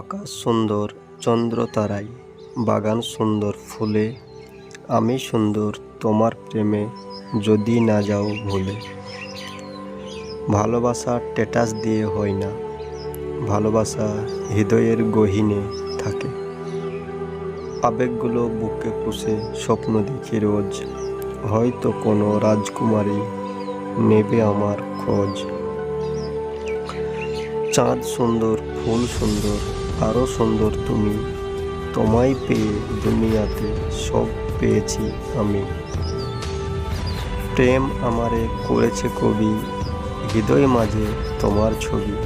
আকাশ সুন্দর, চন্দ্র তারাই, বাগান সুন্দর ফুলে, আমি সুন্দর তোমার প্রেমে যদি না যাও ভুলে। ভালোবাসা টেটাস দিয়ে হয় না, ভালোবাসা হৃদয়ের গহীনে থাকে। আবেগগুলো বুকে পুষে স্বপ্ন দেখি রোজ, হয়তো কোনো রাজকুমারী নেবে আমার খোঁজ। চাঁদ সুন্দর, ফুল সুন্দর আরও সুন্দর তুমি। তোমায় পেয়ে দুনিয়াতে সব পেয়েছি আমি। প্রেম আমারে করেছে কবি, হৃদয় মাঝে তোমার ছবি।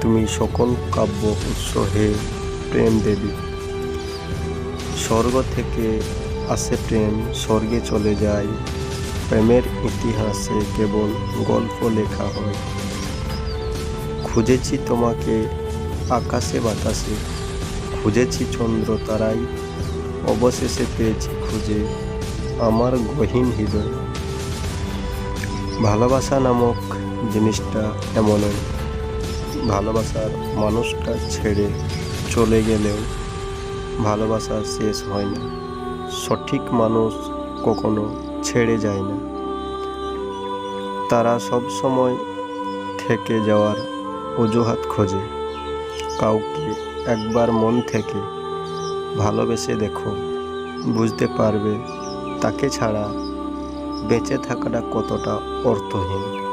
তুমি সকল কাব্য উৎস হে প্রেম দেবী। স্বর্গ থেকে আসে প্রেম, স্বর্গে চলে যায় প্রেমের ইতিহাসে কেবল গল্প লেখা হয়। খুঁজেছি তোমাকে আকাশে বাতাসে। খুঁজেছি চন্দ্র তারাই, অবশেষে পেয়েছি খুঁজে আমার গহীন হৃদয়। ভালোবাসা নামক জিনিসটা এমনই ভালোবাসার মানুষটা ছেড়ে চলে গেলেও ভালোবাসা শেষ হয় না, সঠিক মানুষ কখনো ছেড়ে যায় না। তারা সব সময় থেকে যাওয়ার অজুহাত খোঁজে। কাউকে একবার মন থেকে ভালোবেসে দেখো। বুঝতে পারবে তাকে ছাড়া বেঁচে থাকাটা কতটা অর্থহীন।